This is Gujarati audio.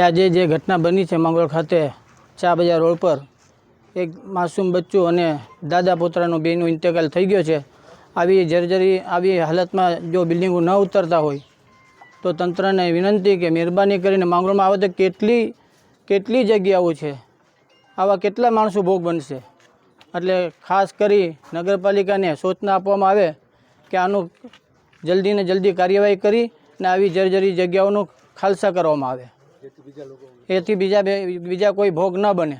આજે જે ઘટના બની છે મંગળ ખાતે ચા બજાર રોડ પર એક માસૂમ બચ્ચું અને દાદા પોતરાનો બેનો ઇન્તેકાલ થઈ ગયો છે. આવી જર્જરી, આવી હાલતમાં જો બિલ્ડિંગો ન ઉતરતા હોય, તો તંત્રને વિનંતી કે મહેરબાની કરીને માંગરોળમાં આવે તો કેટલી કેટલી જગ્યાઓ છે? આવા કેટલા માણસો ભોગ બનશે? એટલે ખાસ કરી નગરપાલિકાને સૂચના આપવામાં આવે કે આનું જલ્દીને જલ્દી કાર્યવાહી કરી ને આવી જર્જરી જગ્યાઓનું ખાલસા કરવામાં આવે. એથી બીજા કોઈ ભોગ ન બને.